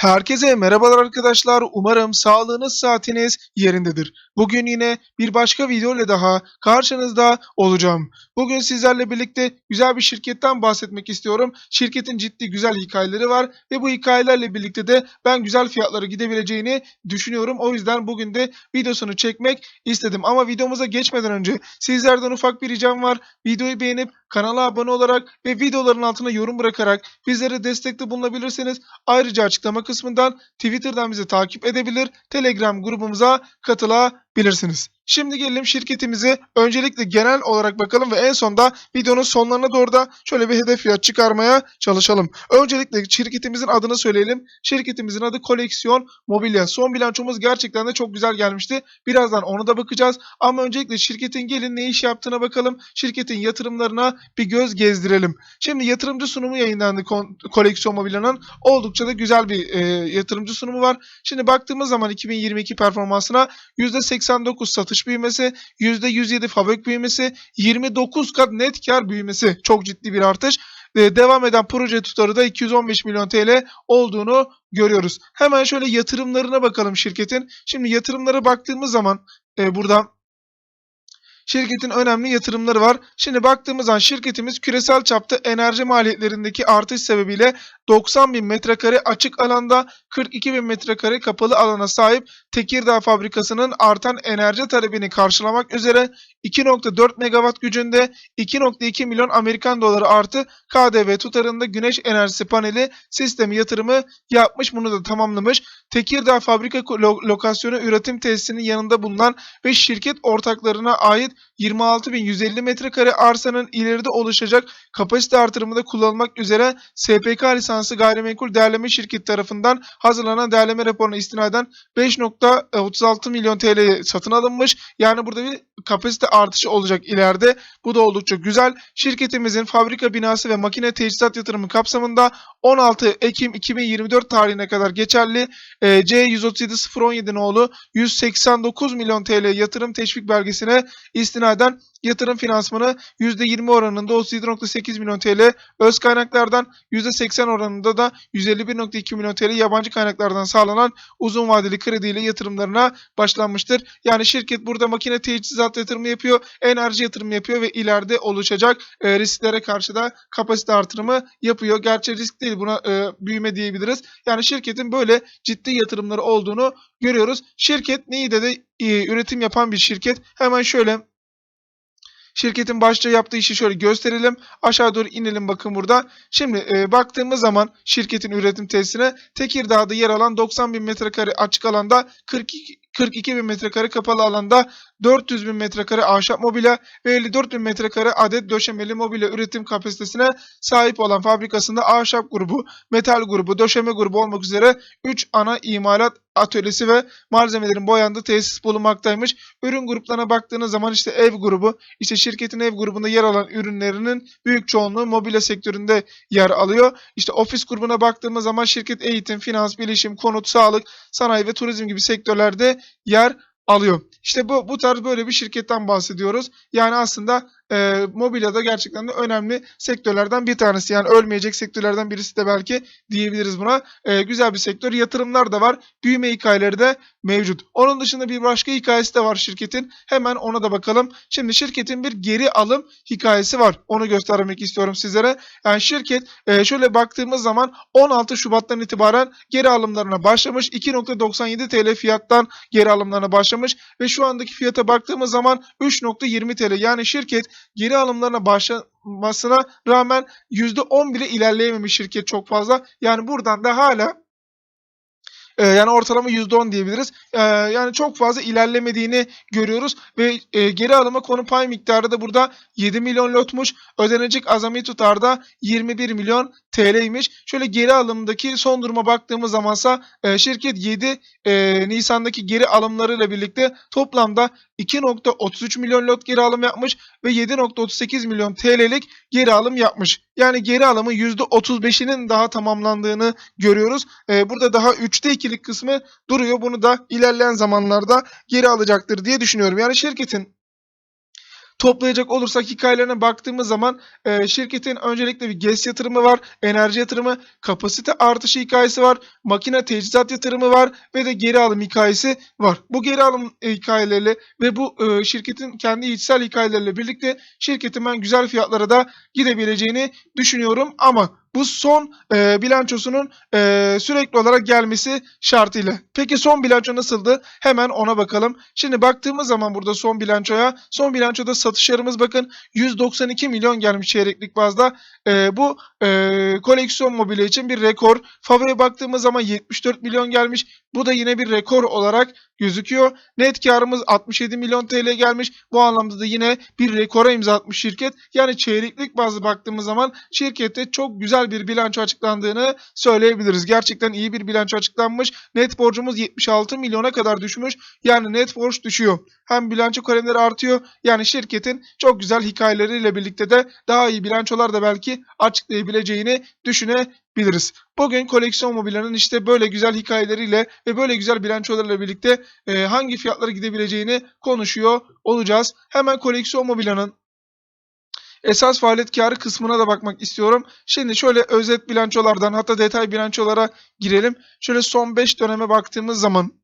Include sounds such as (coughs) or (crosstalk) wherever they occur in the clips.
Herkese merhabalar arkadaşlar. Umarım sağlığınız saatiniz yerindedir. Bugün yine bir başka video ile daha karşınızda olacağım. Bugün sizlerle birlikte güzel bir şirketten bahsetmek istiyorum. Şirketin ciddi güzel hikayeleri var ve bu hikayelerle birlikte de ben güzel fiyatlara gidebileceğini düşünüyorum. O yüzden bugün de videosunu çekmek istedim. Ama videomuza geçmeden önce sizlerden ufak bir ricam var. Videoyu beğenip kanala abone olarak ve videoların altına yorum bırakarak bizlere destekte bulunabilirsiniz. Ayrıca açıklama kısmından Twitter'dan bizi takip edebilir, Telegram grubumuza katılabilirsiniz. Şimdi gelelim şirketimize öncelikle genel olarak bakalım ve en sonda videonun sonlarına doğru da şöyle bir hedef fiyat çıkarmaya çalışalım. Öncelikle şirketimizin adını söyleyelim. Şirketimizin adı Koleksiyon Mobilya. Son bilançomuz gerçekten de çok güzel gelmişti. Birazdan onu da bakacağız. Ama öncelikle şirketin gelin ne iş yaptığına bakalım. Şirketin yatırımlarına bir göz gezdirelim. Şimdi yatırımcı sunumu yayınlandı Koleksiyon Mobilya'nın. Oldukça da güzel bir e, yatırımcı sunumu var. Şimdi baktığımız zaman 2022 performansına %89 satış büyümesi, %107 fabrik büyümesi, 29 kat net kar büyümesi. Çok ciddi bir artış. E, devam eden proje tutarı da 215 milyon TL olduğunu görüyoruz. Hemen şöyle yatırımlarına bakalım şirketin. Şimdi yatırımlara baktığımız zaman e, burada Şirketin önemli yatırımları var. Şimdi baktığımız zaman şirketimiz küresel çapta enerji maliyetlerindeki artış sebebiyle 90 bin metrekare açık alanda 42 bin metrekare kapalı alana sahip Tekirdağ fabrikasının artan enerji talebini karşılamak üzere 2.4 megawatt gücünde 2.2 milyon Amerikan doları artı KDV tutarında güneş enerjisi paneli sistemi yatırımı yapmış. Bunu da tamamlamış. Tekirdağ fabrika lo- lokasyonu üretim tesisinin yanında bulunan ve şirket ortaklarına ait 26.150 metrekare arsanın ileride oluşacak kapasite artırımında kullanılmak üzere SPK lisanslı gayrimenkul değerleme şirketi tarafından hazırlanan değerleme raporuna istinaden 5.36 milyon TL satın alınmış. Yani burada bir kapasite artışı olacak ileride. Bu da oldukça güzel. Şirketimizin fabrika binası ve makine teçhizat yatırımı kapsamında 16 Ekim 2024 tarihine kadar geçerli e, C137 nolu 189 milyon TL yatırım teşvik belgesine istinaden yatırım finansmanı %20 oranında 37.8 milyon TL, öz kaynaklardan %80 oranında da 151.2 milyon TL yabancı kaynaklardan sağlanan uzun vadeli krediyle yatırımlarına başlanmıştır. Yani şirket burada makine teçhizat yatırımı yapıyor, enerji yatırımı yapıyor ve ileride oluşacak e, risklere karşı da kapasite artırımı yapıyor. Gerçi risk değil buna e, büyüme diyebiliriz. Yani şirketin böyle ciddi yatırımları olduğunu görüyoruz. Şirket neyi de e, üretim yapan bir şirket. Hemen şöyle Şirketin başta yaptığı işi şöyle gösterelim. Aşağı doğru inelim bakın burada. Şimdi e, baktığımız zaman şirketin üretim tesisine Tekirdağ'da yer alan 90 bin metrekare açık alanda 42 42 bin metrekare kapalı alanda 400 bin metrekare ahşap mobilya ve 54 bin metrekare adet döşemeli mobilya üretim kapasitesine sahip olan fabrikasında ahşap grubu, metal grubu, döşeme grubu olmak üzere 3 ana imalat atölyesi ve malzemelerin boyandığı tesis bulunmaktaymış. Ürün gruplarına baktığınız zaman işte ev grubu, işte şirketin ev grubunda yer alan ürünlerinin büyük çoğunluğu mobilya sektöründe yer alıyor. İşte ofis grubuna baktığımız zaman şirket eğitim, finans, bilişim, konut, sağlık, sanayi ve turizm gibi sektörlerde yer alıyor. İşte bu bu tarz böyle bir şirketten bahsediyoruz. Yani aslında e, mobilyada gerçekten de önemli sektörlerden bir tanesi. Yani ölmeyecek sektörlerden birisi de belki diyebiliriz buna. E, güzel bir sektör. Yatırımlar da var. Büyüme hikayeleri de mevcut. Onun dışında bir başka hikayesi de var şirketin. Hemen ona da bakalım. Şimdi şirketin bir geri alım hikayesi var. Onu göstermek istiyorum sizlere. Yani şirket e, şöyle baktığımız zaman 16 Şubat'tan itibaren geri alımlarına başlamış. 2.97 TL fiyattan geri alımlarına başlamış ve şu andaki fiyata baktığımız zaman 3.20 TL. Yani şirket geri alımlarına başlamasına rağmen %10 bile ilerleyememiş şirket çok fazla. Yani buradan da hala e, yani ortalama %10 diyebiliriz. E, yani çok fazla ilerlemediğini görüyoruz ve e, geri alıma konu pay miktarı da burada 7 milyon lotmuş. Ödenecek azami tutar da 21 milyon TL'ymiş. Şöyle geri alımdaki son duruma baktığımız zamansa e, şirket 7 e, Nisan'daki geri alımlarıyla birlikte toplamda 2.33 milyon lot geri alım yapmış ve 7.38 milyon TL'lik geri alım yapmış. Yani geri alımın %35'inin daha tamamlandığını görüyoruz. Ee, burada daha 3'te 2'lik kısmı duruyor. Bunu da ilerleyen zamanlarda geri alacaktır diye düşünüyorum. Yani şirketin toplayacak olursak hikayelerine baktığımız zaman e, şirketin öncelikle bir GES yatırımı var, enerji yatırımı, kapasite artışı hikayesi var, makine teçhizat yatırımı var ve de geri alım hikayesi var. Bu geri alım e, hikayeleriyle ve bu e, şirketin kendi içsel hikayeleriyle birlikte şirketin ben güzel fiyatlara da gidebileceğini düşünüyorum ama bu son e, bilançosunun e, sürekli olarak gelmesi şartıyla. Peki son bilanço nasıldı? Hemen ona bakalım. Şimdi baktığımız zaman burada son bilançoya, son bilançoda satışlarımız bakın 192 milyon gelmiş çeyreklik bazda. E, bu e, koleksiyon mobilya için bir rekor. Fave'ye baktığımız zaman 74 milyon gelmiş. Bu da yine bir rekor olarak gözüküyor. Net karımız 67 milyon TL gelmiş. Bu anlamda da yine bir rekora imza atmış şirket. Yani çeyreklik bazı baktığımız zaman şirkette çok güzel bir bilanço açıklandığını söyleyebiliriz. Gerçekten iyi bir bilanço açıklanmış. Net borcumuz 76 milyona kadar düşmüş. Yani net borç düşüyor. Hem bilanço kalemleri artıyor. Yani şirketin çok güzel hikayeleriyle birlikte de daha iyi bilançolar da belki açıklayabileceğini düşünebiliriz. Bugün koleksiyon mobilyanın işte böyle güzel hikayeleriyle ve böyle güzel bilançolarıyla birlikte e, hangi fiyatlara gidebileceğini konuşuyor olacağız. Hemen koleksiyon mobilyanın esas faaliyet karı kısmına da bakmak istiyorum. Şimdi şöyle özet bilançolardan hatta detay bilançolara girelim. Şöyle son 5 döneme baktığımız zaman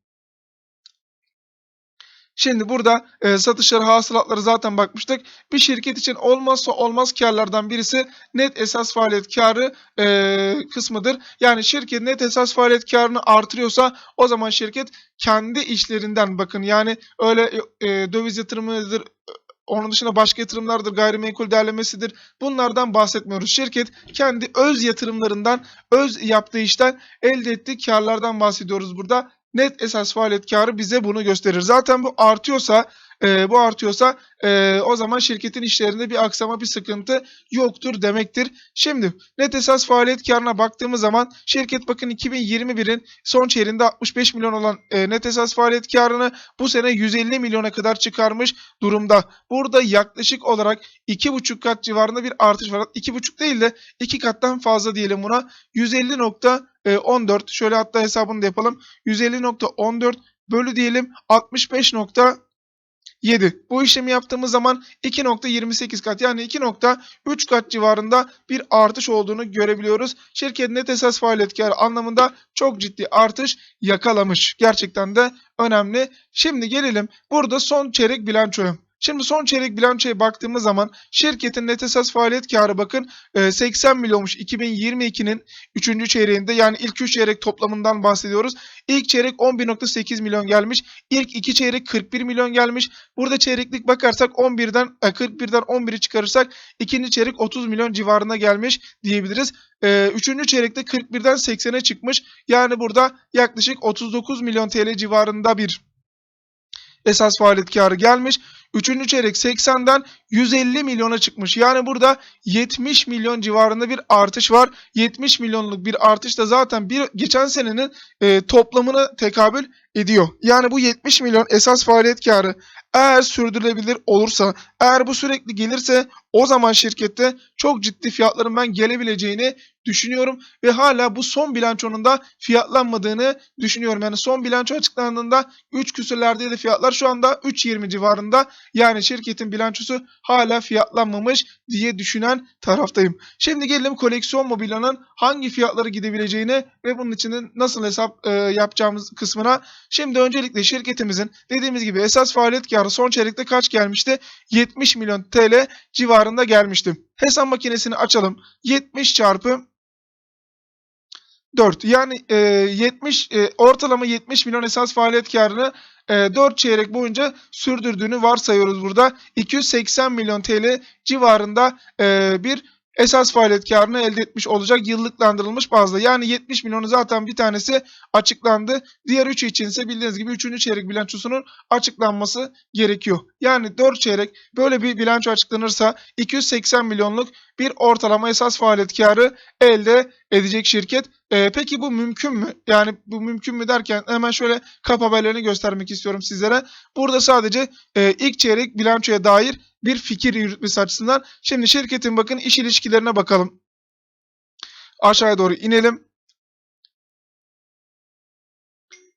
Şimdi burada e, satışları, hasılatları zaten bakmıştık. Bir şirket için olmazsa olmaz karlardan birisi net esas faaliyet karı e, kısmıdır. Yani şirket net esas faaliyet karını artırıyorsa o zaman şirket kendi işlerinden bakın yani öyle e, döviz yatırımıdır, onun dışında başka yatırımlardır, gayrimenkul değerlemesidir. Bunlardan bahsetmiyoruz. Şirket kendi öz yatırımlarından, öz yaptığı işten elde ettiği karlardan bahsediyoruz burada. Net esas faaliyet karı bize bunu gösterir. Zaten bu artıyorsa, e, bu artıyorsa e, o zaman şirketin işlerinde bir aksama, bir sıkıntı yoktur demektir. Şimdi net esas faaliyet karına baktığımız zaman şirket bakın 2021'in son çeyreğinde 65 milyon olan e, net esas faaliyet karını bu sene 150 milyona kadar çıkarmış durumda. Burada yaklaşık olarak 2,5 kat civarında bir artış var. 2,5 değil de 2 kattan fazla diyelim buna. 150.14 şöyle hatta hesabını da yapalım. 150.14 bölü diyelim 65. 7. Bu işlemi yaptığımız zaman 2.28 kat yani 2.3 kat civarında bir artış olduğunu görebiliyoruz. Şirket net esas faaliyet karı anlamında çok ciddi artış yakalamış. Gerçekten de önemli. Şimdi gelelim burada son çeyrek bilançoya. Şimdi son çeyrek bilançoya baktığımız zaman şirketin net esas faaliyet karı bakın e, 80 milyonmuş 2022'nin 3. çeyreğinde yani ilk 3 çeyrek toplamından bahsediyoruz. İlk çeyrek 11.8 milyon gelmiş. İlk 2 çeyrek 41 milyon gelmiş. Burada çeyreklik bakarsak 11'den e, 41'den 11'i çıkarırsak ikinci çeyrek 30 milyon civarına gelmiş diyebiliriz. E, üçüncü çeyrekte 41'den 80'e çıkmış. Yani burada yaklaşık 39 milyon TL civarında bir esas faaliyet karı gelmiş. Üçüncü çeyrek 80'den 150 milyona çıkmış. Yani burada 70 milyon civarında bir artış var. 70 milyonluk bir artış da zaten bir geçen senenin e, toplamına tekabül ediyor. Yani bu 70 milyon esas faaliyet karı eğer sürdürülebilir olursa, eğer bu sürekli gelirse o zaman şirkette çok ciddi fiyatların ben gelebileceğini düşünüyorum ve hala bu son bilançonun da fiyatlanmadığını düşünüyorum. Yani son bilanço açıklandığında 3 küsürlerdeydi fiyatlar şu anda 3.20 civarında. Yani şirketin bilançosu hala fiyatlanmamış diye düşünen taraftayım. Şimdi gelelim koleksiyon mobilyanın hangi fiyatları gidebileceğine ve bunun için nasıl hesap e, yapacağımız kısmına. Şimdi öncelikle şirketimizin dediğimiz gibi esas faaliyet karı son çeyrekte kaç gelmişti? 70 milyon TL civarında gelmişti. Hesap makinesini açalım. 70 çarpı 4 yani e, 70 e, ortalama 70 milyon esas faaliyet karını e, 4 çeyrek boyunca sürdürdüğünü varsayıyoruz burada. 280 milyon TL civarında e, bir esas faaliyet karını elde etmiş olacak yıllıklandırılmış bazda. Yani 70 milyonu zaten bir tanesi açıklandı. Diğer 3 için ise bildiğiniz gibi 3. çeyrek bilançosunun açıklanması gerekiyor. Yani 4 çeyrek böyle bir bilanço açıklanırsa 280 milyonluk bir ortalama esas faaliyet karı elde edecek şirket. Ee, peki bu mümkün mü? Yani bu mümkün mü derken hemen şöyle kap haberlerini göstermek istiyorum sizlere. Burada sadece e, ilk çeyrek bilançoya dair bir fikir yürütmesi açısından. Şimdi şirketin bakın iş ilişkilerine bakalım. Aşağıya doğru inelim.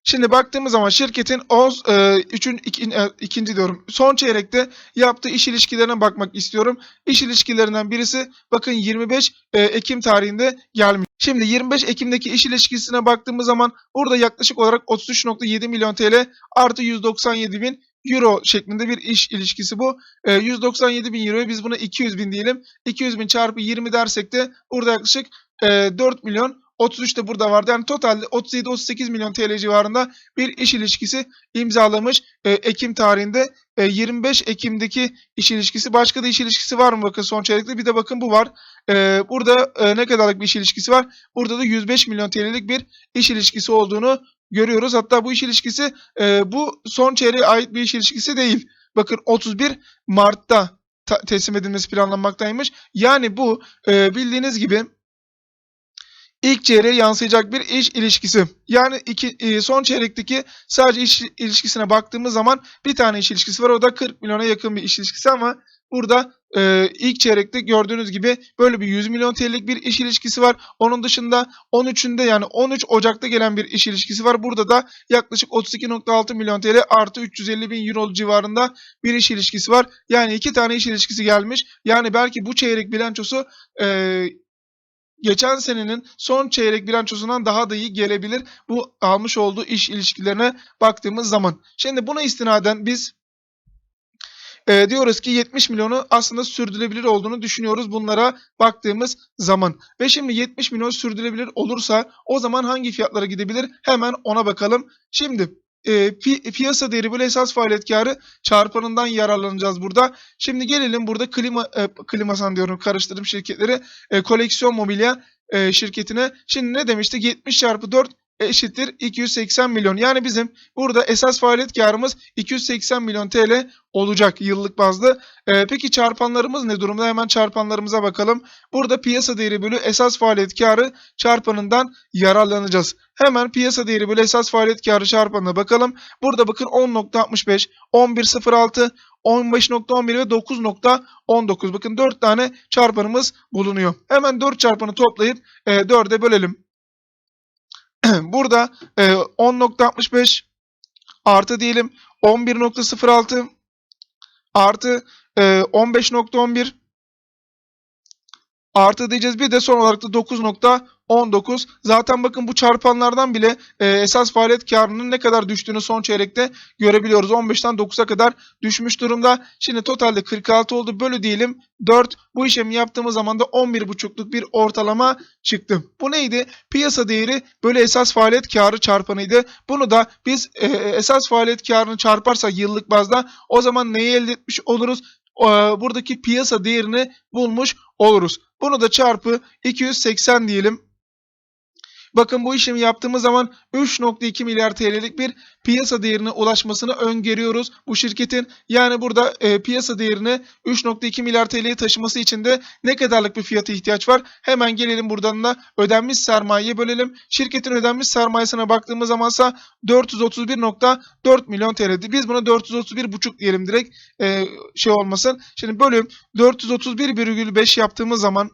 Şimdi baktığımız zaman şirketin o e, üçün, iki- e, ikinci diyorum son çeyrekte yaptığı iş ilişkilerine bakmak istiyorum. İş ilişkilerinden birisi bakın 25 e, Ekim tarihinde gelmiş. Şimdi 25 Ekim'deki iş ilişkisine baktığımız zaman burada yaklaşık olarak 33.7 milyon TL artı 197 bin euro şeklinde bir iş ilişkisi bu. E, 197 bin euroya biz buna 200 bin diyelim. 200 bin çarpı 20 dersek de burada yaklaşık e, 4 milyon 33 de burada vardı. Yani totalde 37-38 milyon TL civarında bir iş ilişkisi imzalamış e, Ekim tarihinde. E, 25 Ekim'deki iş ilişkisi. Başka da iş ilişkisi var mı bakın son çeyrekte? Bir de bakın bu var. E, burada e, ne kadarlık bir iş ilişkisi var? Burada da 105 milyon TL'lik bir iş ilişkisi olduğunu görüyoruz. Hatta bu iş ilişkisi e, bu son çeyreğe ait bir iş ilişkisi değil. Bakın 31 Mart'ta ta- teslim edilmesi planlanmaktaymış. Yani bu e, bildiğiniz gibi ilk çeyreğe yansıyacak bir iş ilişkisi. Yani iki, e, son çeyrekteki sadece iş ilişkisine baktığımız zaman bir tane iş ilişkisi var. O da 40 milyona yakın bir iş ilişkisi ama burada e, ilk çeyrekte gördüğünüz gibi böyle bir 100 milyon TL'lik bir iş ilişkisi var. Onun dışında 13'ünde yani 13 Ocak'ta gelen bir iş ilişkisi var. Burada da yaklaşık 32.6 milyon TL artı 350 bin euro civarında bir iş ilişkisi var. Yani iki tane iş ilişkisi gelmiş. Yani belki bu çeyrek bilançosu e, geçen senenin son çeyrek bilançosundan daha da iyi gelebilir. Bu almış olduğu iş ilişkilerine baktığımız zaman. Şimdi buna istinaden biz e, diyoruz ki 70 milyonu aslında sürdürülebilir olduğunu düşünüyoruz bunlara baktığımız zaman. Ve şimdi 70 milyon sürdürülebilir olursa o zaman hangi fiyatlara gidebilir? Hemen ona bakalım. Şimdi e, pi- piyasa değeri böyle esas faaliyet karı çarpanından yararlanacağız burada. Şimdi gelelim burada klima e, klimasan diyorum karıştırdım şirketleri. E, koleksiyon mobilya e, şirketine. Şimdi ne demiştik? 70 çarpı 4 eşittir 280 milyon. Yani bizim burada esas faaliyet karımız 280 milyon TL olacak yıllık bazda. E, peki çarpanlarımız ne durumda? Hemen çarpanlarımıza bakalım. Burada piyasa değeri bölü esas faaliyet karı çarpanından yararlanacağız. Hemen piyasa değeri bölü esas faaliyet karı çarpanına bakalım. Burada bakın 10.65, 11.06, 15.11 ve 9.19. Bakın 4 tane çarpanımız bulunuyor. Hemen 4 çarpanı toplayıp e, 4'e bölelim. (clears throat) Burada e, 10.65 artı diyelim 11.06 artı e, 15.11 artı diyeceğiz. Bir de son olarak da 9.19. Zaten bakın bu çarpanlardan bile e, esas faaliyet karının ne kadar düştüğünü son çeyrekte görebiliyoruz. 15'ten 9'a kadar düşmüş durumda. Şimdi totalde 46 oldu. Bölü diyelim 4. Bu işlemi yaptığımız zaman da 11.5'luk bir ortalama çıktı. Bu neydi? Piyasa değeri bölü esas faaliyet karı çarpanıydı. Bunu da biz e, esas faaliyet karını çarparsak yıllık bazda o zaman neyi elde etmiş oluruz? Buradaki piyasa değerini bulmuş oluruz. Bunu da çarpı 280 diyelim. Bakın bu işlemi yaptığımız zaman 3.2 milyar TL'lik bir piyasa değerine ulaşmasını öngörüyoruz bu şirketin. Yani burada e, piyasa değerini 3.2 milyar TL'ye taşıması için de ne kadarlık bir fiyata ihtiyaç var? Hemen gelelim buradan da ödenmiş sermayeye bölelim. Şirketin ödenmiş sermayesine baktığımız zamansa 431.4 milyon TL'di. Biz buna 431.5 diyelim direkt e, şey olmasın. Şimdi bölüm 431,5 yaptığımız zaman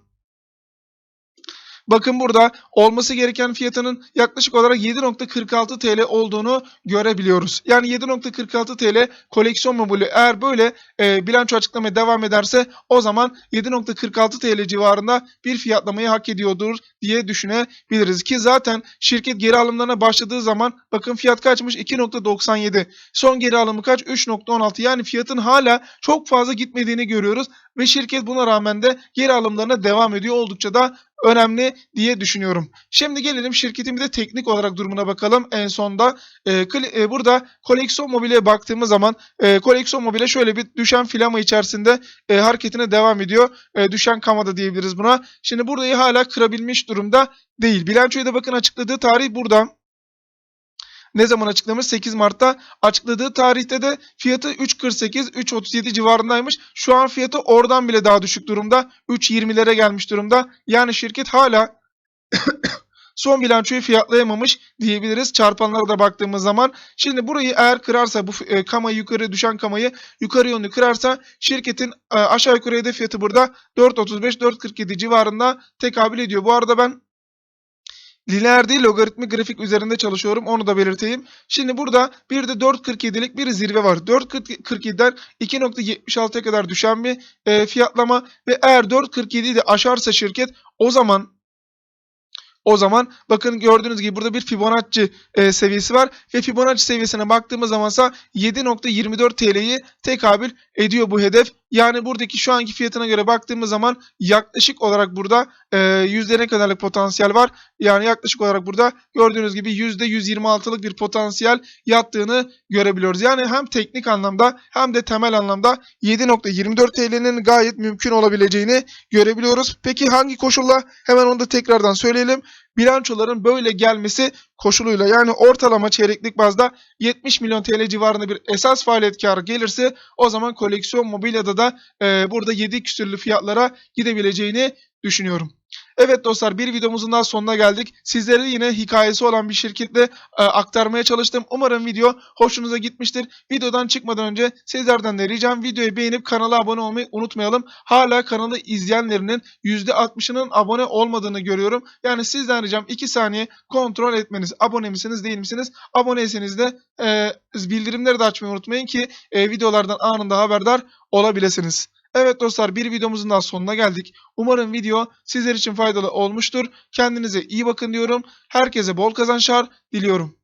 Bakın burada olması gereken fiyatının yaklaşık olarak 7.46 TL olduğunu görebiliyoruz. Yani 7.46 TL koleksiyon mobilü eğer böyle e, bilanço açıklamaya devam ederse o zaman 7.46 TL civarında bir fiyatlamayı hak ediyordur diye düşünebiliriz. Ki zaten şirket geri alımlarına başladığı zaman bakın fiyat kaçmış 2.97. Son geri alımı kaç? 3.16. Yani fiyatın hala çok fazla gitmediğini görüyoruz ve şirket buna rağmen de geri alımlarına devam ediyor. Oldukça da önemli diye düşünüyorum. Şimdi gelelim şirketin bir de teknik olarak durumuna bakalım en sonda. E, e, burada koleksiyon mobilyaya baktığımız zaman e, koleksiyon mobilya şöyle bir düşen filama içerisinde e, hareketine devam ediyor. E, düşen kamada diyebiliriz buna. Şimdi burayı hala kırabilmiş durumda değil. Bilançoyu da bakın açıkladığı tarih burada. Ne zaman açıklamış? 8 Mart'ta açıkladığı tarihte de fiyatı 3.48, 3.37 civarındaymış. Şu an fiyatı oradan bile daha düşük durumda. 3.20'lere gelmiş durumda. Yani şirket hala (coughs) son bilançoyu fiyatlayamamış diyebiliriz çarpanlara da baktığımız zaman. Şimdi burayı eğer kırarsa bu e, kamayı yukarı düşen kamayı yukarı yönlü kırarsa şirketin e, aşağı yukarı hedef fiyatı burada 4.35 4.47 civarında tekabül ediyor. Bu arada ben lineer değil logaritmik grafik üzerinde çalışıyorum. Onu da belirteyim. Şimdi burada bir de 4.47'lik bir zirve var. 4.47'den 2.76'ya kadar düşen bir e, fiyatlama ve eğer 4.47'yi de aşarsa şirket o zaman o zaman bakın gördüğünüz gibi burada bir Fibonacci e, seviyesi var ve Fibonacci seviyesine baktığımız zamansa 7.24 TL'yi tekabül ediyor bu hedef. Yani buradaki şu anki fiyatına göre baktığımız zaman yaklaşık olarak burada e, yüzde ne kadarlık potansiyel var? Yani yaklaşık olarak burada gördüğünüz gibi yüzde 126'lık bir potansiyel yattığını görebiliyoruz. Yani hem teknik anlamda hem de temel anlamda 7.24 TL'nin gayet mümkün olabileceğini görebiliyoruz. Peki hangi koşulla? Hemen onu da tekrardan söyleyelim. Bilançoların böyle gelmesi koşuluyla yani ortalama çeyreklik bazda 70 milyon TL civarında bir esas faaliyet karı gelirse o zaman koleksiyon mobilyada da e, burada 7 küsürlü fiyatlara gidebileceğini düşünüyorum. Evet dostlar bir videomuzun daha sonuna geldik. Sizlere yine hikayesi olan bir şirketle e, aktarmaya çalıştım. Umarım video hoşunuza gitmiştir. Videodan çıkmadan önce sizlerden de ricam videoyu beğenip kanala abone olmayı unutmayalım. Hala kanalı izleyenlerinin %60'ının abone olmadığını görüyorum. Yani sizden ricam 2 saniye kontrol etmeniz. Abone misiniz değil misiniz? Aboneyseniz de e, bildirimleri de açmayı unutmayın ki e, videolardan anında haberdar olabilirsiniz. Evet dostlar bir videomuzun daha sonuna geldik. Umarım video sizler için faydalı olmuştur. Kendinize iyi bakın diyorum. Herkese bol kazançlar diliyorum.